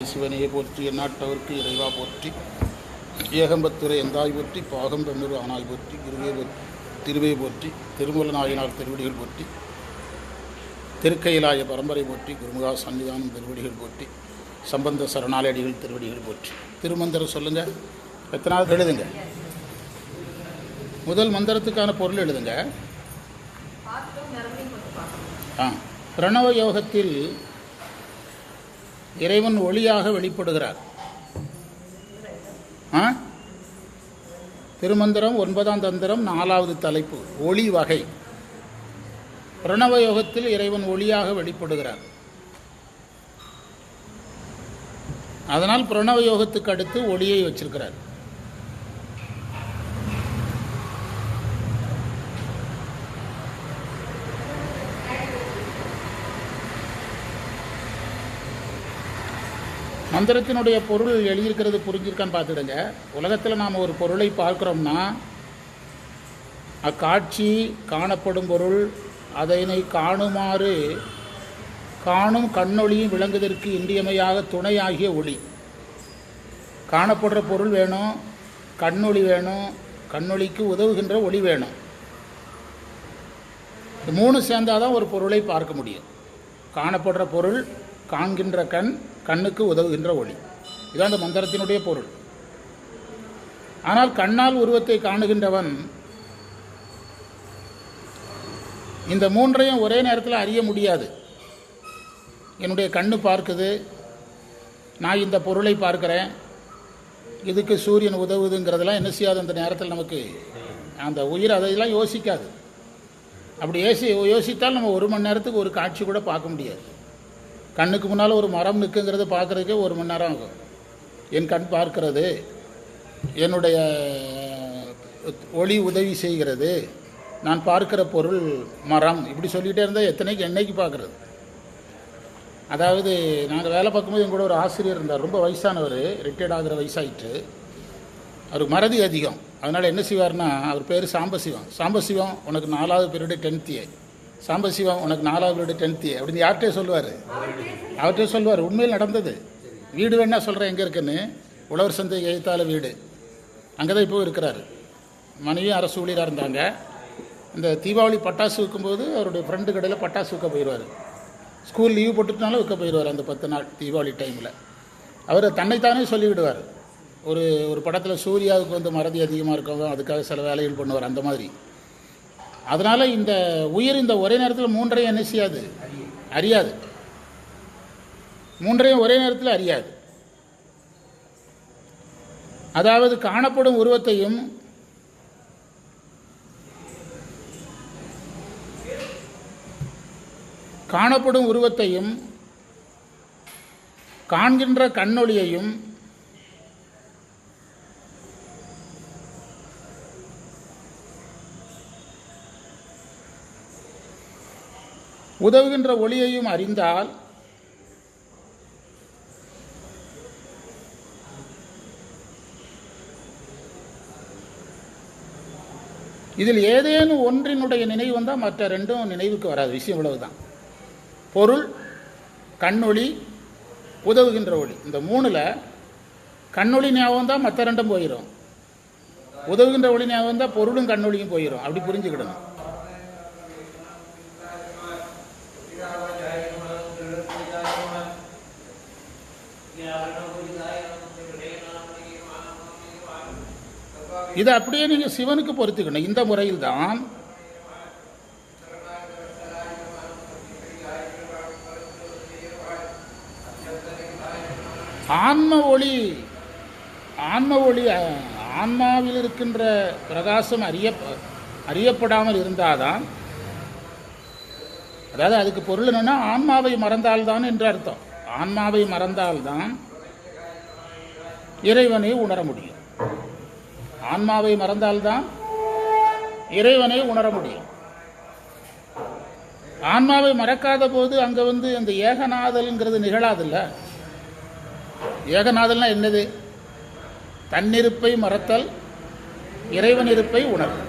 சிவனையே போற்றி எந்நாட்டவர்க்கு இறைவா போற்றி. ஏகம்பத்துறை எந்தாய் போற்றி பாகம் தந்தூர் ஆனாய் போற்றி. திருவே போற்றி திருவே போற்றி. திருமூல நாயனார் திருவடிகள் போற்றி. திருக்கையிலாய பரம்பரை போற்றி. குருமுகா சன்னிதானம் திருவடிகள் போற்றி. சம்பந்த சரணாலடிகள் திருவடிகள் போற்றி. திருமந்திரம் சொல்லுங்க. எத்தனாவது எழுதுங்க? முதல் மந்திரத்துக்கான பொருள் எழுதுங்க. ஆ. பிரணவ யோகத்தில் இறைவன் ஒளியாக வெளிப்படுகிறார். ஆ? திருமந்திரம் ஒன்பதாம் தந்திரம் நாலாவது தலைப்பு ஒளி வகை. பிரணவ யோகத்தில் இறைவன் ஒளியாக வெளிப்படுகிறார். அதனால் பிரணவ யோகத்துக்கு அடுத்து ஒளியை வச்சிருக்கிறார். மந்திரத்தினுடைய பொருள் எழுதியிருக்கிறது புரிஞ்சிருக்கான்னு பார்த்துடுங்க. உலகத்தில் நாம் ஒரு பொருளை பார்க்குறோம்னா அக்காட்சி காணப்படும் பொருள் அதனை காணுமாறு காணும் கண்ணொளியும் விளங்குவதற்கு இன்றியமையாக துணையாகிய ஒளி. காணப்படுற பொருள் வேணும் கண்ணொளி வேணும் கண்ணொளிக்கு உதவுகின்ற ஒளி வேணும். இது மூணு சேர்ந்தாதான் ஒரு பொருளை பார்க்க முடியும். காணப்படுற பொருள் காண்கின்ற கண் கண்ணுக்கு உதவுகின்ற ஒளி. இதுதான் அந்த மந்திரத்தினுடைய பொருள். ஆனால் கண்ணால் உருவத்தை காணுகின்றவன் இந்த மூன்றையும் ஒரே நேரத்தில் அறிய முடியாது. என்னுடைய கண்ணு பார்க்குது நான் இந்த பொருளை பார்க்குறேன் இதுக்கு சூரியன் உதவுதுங்கிறதெல்லாம் என்ன செய்யாது அந்த நேரத்தில் நமக்கு? அந்த உயிர் அதையெல்லாம் யோசிக்காது. அப்படி யோசி யோசித்தால் நம்ம ஒரு மணி நேரத்துக்கு ஒரு காட்சி கூட பார்க்க முடியாது. கண்ணுக்கு முன்னால் ஒரு மரம் நிற்குங்கிறத பார்க்குறதுக்கே ஒரு மணி நேரம் ஆகும். என் கண் பார்க்கிறது என்னுடைய ஒளி உதவி செய்கிறது நான் பார்க்கிற பொருள் மரம் இப்படி சொல்லிகிட்டே இருந்தால் எத்தனைக்கு என்னைக்கு பார்க்குறது? அதாவது நாங்கள் வேலை பார்க்கும்போது எங்கூட ஒரு ஆசிரியர் இருந்தார் ரொம்ப வயசானவர் ரிட்டையர்ட் ஆகிற வயசாயிட்டு. அவருக்கு மறதி அதிகம். அதனால் என்ன செய்வார்னா அவர் பேர் சாம்பசிவம். சாம்பசிவம் உனக்கு நாலாவது பீரியடு டென்த்தியே சாம்பசிவம் உனக்கு நாலாவது பீரியடு டென்த்து அப்படின்னு யார்கிட்டே சொல்லுவார். அவர்கிட்ட சொல்லுவார். உண்மையில் நடந்தது. வீடு வேணா சொல்கிறேன் எங்கே இருக்குன்னு. உழவர் சந்தை எழுத்தாள வீடு. அங்கே தான் இப்போ இருக்கிறாரு. மனைவியும் அரசு ஊழியராக இருந்தாங்க. இந்த தீபாவளி பட்டாசு விற்கும்போது அவருடைய ஃப்ரெண்டு கடையில் பட்டாசு விற்க போயிடுவார். ஸ்கூல் லீவ் போட்டுட்டுனாலும் விற்க போயிடுவார் அந்த பத்து நாள் தீபாவளி டைமில் அவர் தன்னைத்தானே சொல்லிவிடுவார். ஒரு ஒரு படத்தில் சூர்யாவுக்கு வந்து மறதி அதிகமாக இருக்கவங்க அதுக்காக சில வேலைகள் பண்ணுவார். அந்த மாதிரி. அதனால் இந்த உயிர் இந்த ஒரே நேரத்தில் மூன்றையும் என்ன செய்யாது? அறியாது. மூன்றையும் ஒரே நேரத்தில் அறியாது. அதாவது காணப்படும் உருவத்தையும் காணப்படும் உருவத்தையும் காண்கின்ற கண்ணொளியையும் உதவுகின்ற ஒளியையும் அறிந்தால் இதில் ஏதேனும் ஒன்றினுடைய நினைவு வந்தால் மற்ற ரெண்டும் நினைவுக்கு வராது. விஷயம் இவ்வளவுதான். பொருள் கண்ணொளி உதவுகின்ற ஒளி. இந்த மூணில் கண்ணொளி ஞாபகம் தான் மற்ற ரெண்டும் போயிடும் உதவுகின்ற ஒளி ஞாபகம் தான் பொருளும் கண்ணொளியும் போயிடும் அப்படி புரிஞ்சுக்கிடணும். இதை அப்படியே நீங்கள் சிவனுக்கு பொறுத்துக்கணும் இந்த முறையில் தான் ஆன்ம ஒளி ஆன்ம ஒளி ஆன்மாவில் இருக்கின்ற பிரகாசம் அறிய அறியப்படாமல் இருந்தாதான் அதாவது அதுக்கு பொருள் என்னன்னா ஆன்மாவை மறந்தால்தான் என்று அர்த்தம். ஆன்மாவை மறந்தால்தான் இறைவனை உணர முடியும். ஆன்மாவை மறந்தால்தான் இறைவனை உணர முடியும். ஆன்மாவை மறக்காத போது அங்கே வந்து அந்த ஏகநாதல்ங்கிறது நிகழாதுல்ல? ஏகநாதல்னா என்னது? தன்னிருப்பை மறத்தல் இறைவன் இருப்பை உணர்வு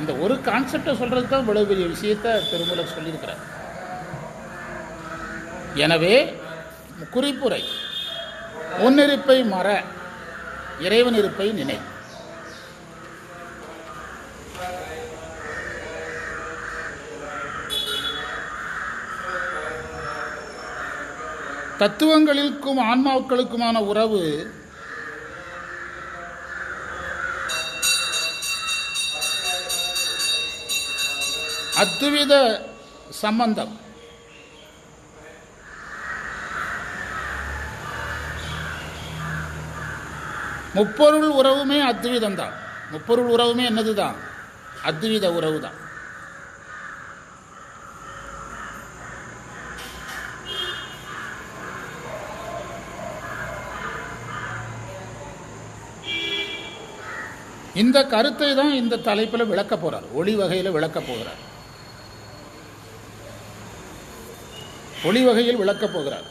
இந்த ஒரு கான்செப்டை சொல்கிறதுக்கு தான் இவ்வளவு பெரிய விஷயத்தை திருமூலர் சொல்லியிருக்கிறார். எனவே குறிப்புரை முன்னிருப்பை மற இறைவன் இருப்பை நினை. தத்துவங்களுக்கும் ஆன்மாக்களுக்குமான உறவு அத்துவித சம்பந்தம். முப்பொருள் உறவுமே அத்துவிதம் தான் முப்பொருள் உறவுமே என்னது தான் அத்துவித உறவு தான் இந்த கருத்தை தான் இந்த தலைப்பில் விளக்க போகிறார் ஒளி வகையில் விளக்க போகிறார். ஒளி வகையில் விளக்க போகிறார்.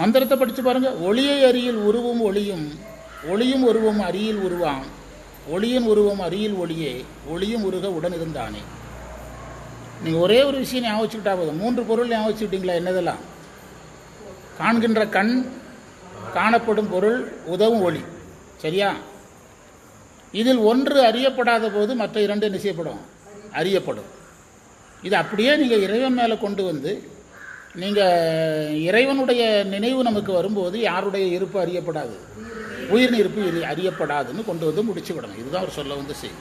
மந்திரத்தை படித்து பாருங்கள் ஒளியை அரியில் உருவும் ஒளியும் ஒளியும் உருவம் அரியில் உருவாம். ஒளியின் உருவம் அரியில் ஒளியே ஒளியும் உருக உடன் இருந்தானே நீங்கள் ஒரே ஒரு விஷயம் ஞாபகம் வச்சுக்கிட்டா போதும். மூன்று பொருள் ஞாபகம் வச்சுக்கிட்டீங்களா என்னதெல்லாம்? காண்கின்ற கண் காணப்படும் பொருள் உதவும் ஒளி. சரியா? இதில் ஒன்று அறியப்படாத போது மற்ற இரண்டு என்ன செய்யப்படும்? அறியப்படும். இது அப்படியே நீங்கள் இறைவன் மேலே கொண்டு வந்து நீங்கள் இறைவனுடைய நினைவு நமக்கு வரும்போது யாருடைய இருப்பு அறியப்படாது? உயிர் இருப்பு அறியப்படாதுன்னு கொண்டு வந்து முடிச்சு விடணும். இதுதான் அவர் சொல்ல வந்து செய்தி.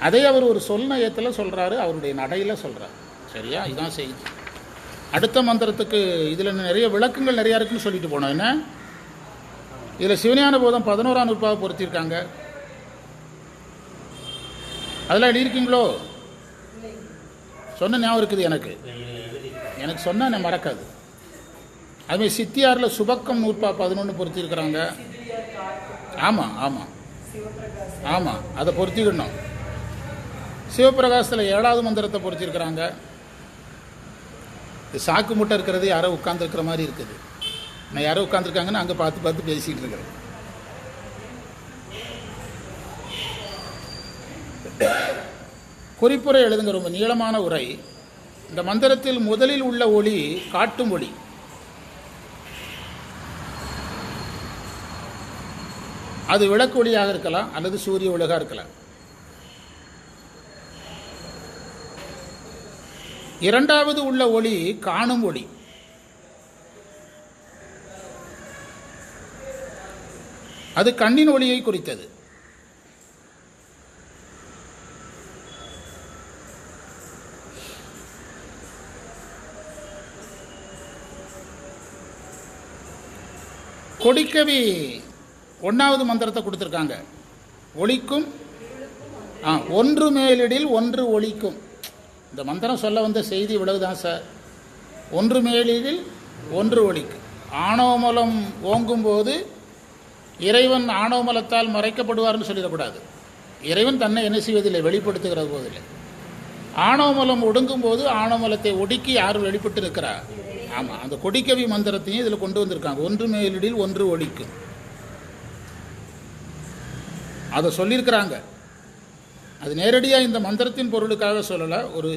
அதை அவர் ஒரு சொல் நயத்தில் சொல்கிறாரு அவருடைய நடையில் சொல்கிறார் சரியா? இதுதான் செய்தி. அடுத்த மந்திரத்துக்கு இதில் நிறைய விளக்கங்கள் நிறையா இருக்குன்னு சொல்லிட்டு போனோம். என்ன? இதில் சிவஞான போதம் பதினோராம் நூற்பாக பொருத்தியிருக்காங்க. அதெல்லாம் எழுதியிருக்கீங்களோ சொன்ன ஞாபகம் இருக்குது எனக்கு. எனக்கு சொன்னால் நான் மறக்காது. அதுமாதிரி சித்தியாரில் சுபக்கம் நூற்பா பதினொன்று பொருத்தியிருக்கிறாங்க. ஆமாம் ஆமாம் ஆமாம் அதை பொருத்திக்கணும் சிவபிரகாசத்தில் ஏழாவது மந்திரத்தை பொறிச்சிருக்கிறாங்க சாக்கு மூட்டை இருக்கிறது யாரோ உட்காந்துருக்கிற மாதிரி இருக்குது. நான் யாரோ உட்காந்துருக்காங்கன்னு அங்கே பார்த்து பார்த்து பேசிக்கிட்டு இருக்கிறேன். குறிப்புரை எழுதுங்க ரொம்ப நீளமான உரை. இந்த மந்திரத்தில் முதலில் உள்ள ஒளி காட்டும் ஒளி. அது விளக்கு ஒளியாக இருக்கலாம் அல்லது சூரிய ஒளியாக இருக்கலாம். இரண்டாவது உள்ள ஒளி காணும் ஒளி. அது கண்ணின் ஒளியை குறித்தது. கொடிக்கவி ஒன்றாவது மந்திரத்தை கொடுத்துருக்காங்க. ஒளிக்கும் ஆ ஒன்று மேலிடில் ஒன்று ஒளிக்கும். இந்த மந்திரம் சொல்ல வந்த செய்தி இவ்வளவுதான் சார். ஒன்று மேலிடில் ஒன்று ஒளிக்கும். ஆணவமலம் ஓங்கும்போது இறைவன் ஆணவமலத்தால் மறைக்கப்படுவார்னு சொல்லிடக்கூடாது. இறைவன் தன்னை என்ன செய்வதில்லை? வெளிப்படுத்துகிறது போதில்லை ஆணவமலம் ஒடுங்கும் போது ஆணவமலத்தை ஒடுக்கி யார் வெளிப்பட்டு இருக்கிறார் ஆமாம் அந்த கொடிக்கவி மந்திரத்தையும் இதில் கொண்டு வந்திருக்காங்க. ஒன்று மேலிடில் ஒன்று ஒழிக்கும் அதை சொல்லியிருக்கிறாங்க. அது நேரடியாக இந்த மந்திரத்தின் பொருளுக்காக சொல்லலை. ஒரு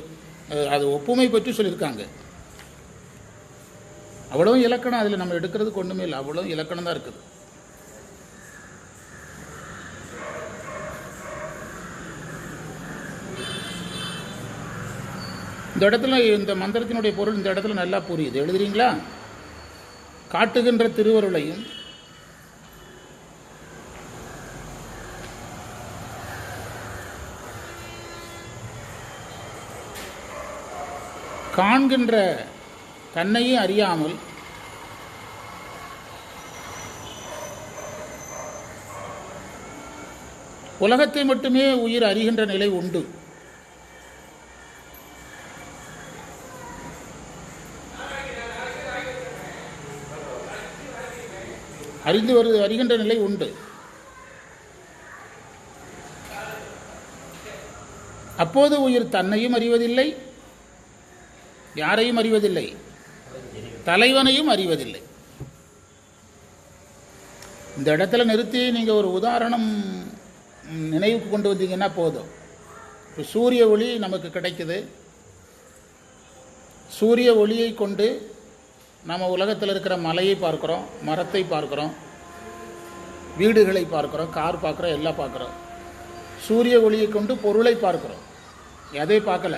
அது ஒப்புமை பற்றி சொல்லியிருக்காங்க. அவ்வளோ இலக்கணம் அதில் நம்ம எடுக்கிறதுக்கு ஒன்றுமே இல்லை. அவ்வளவு இலக்கணம் தான் இருக்குது. இந்த இடத்துல இந்த மந்திரத்தினுடைய பொருள் இந்த இடத்துல நல்லா புரியுது. எழுதுறீங்களா? காட்டுகின்ற திருவருளையும் காண்கின்ற தன்னையும் அறியாமல் உலகத்தை மட்டுமே உயிர் அறிகின்ற நிலை உண்டு. அறிந்து வருது அறிகின்ற நிலை உண்டு. அப்போது உயிர் தன்னையும் அறிவதில்லை யாரையும் அறிவதில்லை தலைவனையும் அறிவதில்லை. இந்த இடத்துல நிறுத்தி நீங்கள் ஒரு உதாரணம் நினைவுக்கு கொண்டு வந்தீங்கன்னா போதும். இப்போ சூரிய ஒளி நமக்கு கிடைக்குது. சூரிய ஒளியை கொண்டு நம்ம உலகத்தில் இருக்கிற மலையை பார்க்குறோம் மரத்தை பார்க்குறோம் வீடுகளை பார்க்குறோம் கார் பார்க்குறோம் எல்லாம் பார்க்குறோம். சூரிய ஒளியை கொண்டு பொருளை பார்க்குறோம். எதை பார்க்கல?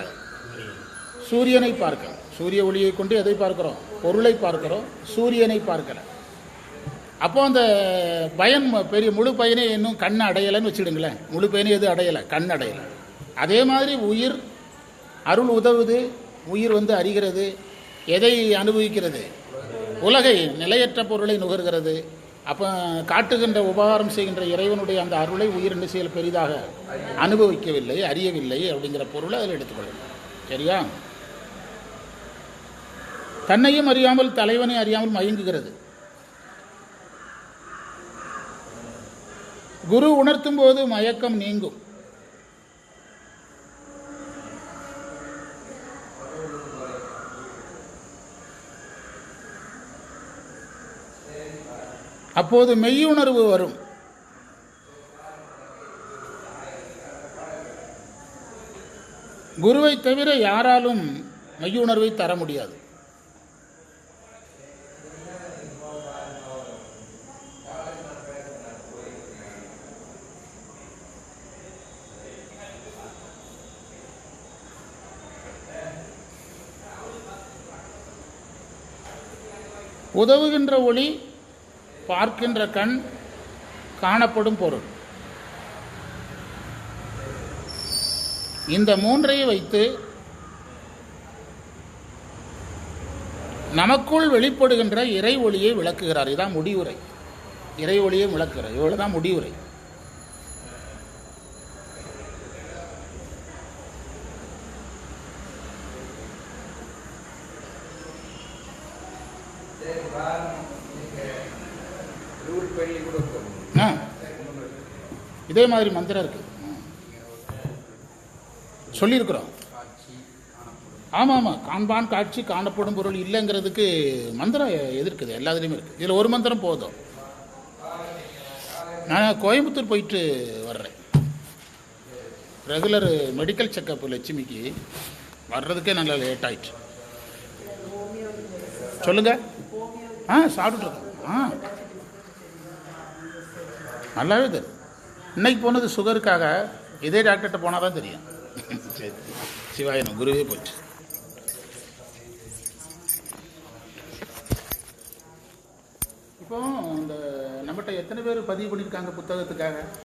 சூரியனை பார்க்கல. சூரிய ஒளியை கொண்டு எதை பார்க்குறோம்? பொருளை பார்க்குறோம். சூரியனை பார்க்கல. அப்போ அந்த பயன் பெரிய முழு பயனே இன்னும் கண் அடையலைன்னு வச்சுடுங்களேன் முழு பயனே எது அடையலை கண் அடையலை. அதே மாதிரி உயிர் அருள் உதவுது உயிர் வந்து அறிகிறது எதை அனுபவிக்கிறது? உலகை நிலையற்ற பொருளை நுகர்கிறது. அப்போ காட்டுகின்ற உபகாரம் செய்கின்ற இறைவனுடைய அந்த அருளை உயிர் நிசையில் பெரிதாக அனுபவிக்கவில்லை அறியவில்லை அப்படிங்கிற பொருளை அதில் எடுத்துக்கொள்ளணும் சரியா? தன்னையும் அறியாமல் தலைவனை அறியாமல் மயங்குகிறது. குரு உணர்த்தும் போது மயக்கம் நீங்கும். அப்போது மெய்யுணர்வு வரும். குருவை தவிர யாராலும் மெய்யுணர்வை தர முடியாது. உதவுகின்ற ஒளி பார்க்கின்ற கண் காணப்படும் பொருள். இந்த மூன்றையும் வைத்து நமக்குள் வெளிப்படுகின்ற இறை ஒளியை விளக்குகிறார். இதான் முடிவுரை. இறை ஒளியை விளக்குகிறார். இவ்வளவுதான் முடிவுரை. ஆ. இதே மாதிரி மந்திரம் இருக்கு. சொல்லியிருக்கிறோம். ஆமாம் ஆமாம் காண்பான் காட்சி காணப்படும் பொருள் இல்லைங்கிறதுக்கு மந்திரம் எதிர்க்குது எல்லாத்துலேயுமே இருக்குது இதில் ஒரு மந்திரம் போதும். நான் கோயம்புத்தூர் போயிட்டு வர்றேன். ரெகுலர் மெடிக்கல் செக்கப் லட்சுமிக்கு வர்றதுக்கே நல்லா லேட் ஆயிடுச்சு சொல்லுங்கள் ஆ சாப்பிட்டுருக்கோம் ஆ. நல்லாவே தெரியும். இன்னைக்கு போனது சுகருக்காக இதே டாக்டர்கிட்ட போனால் தான் தெரியும். சரி சிவாயனம் குருவே போச்சு. இப்போ இந்த நம்மகிட்ட எத்தனை பேர் பதிவு பண்ணியிருக்காங்க புத்தகத்துக்காக?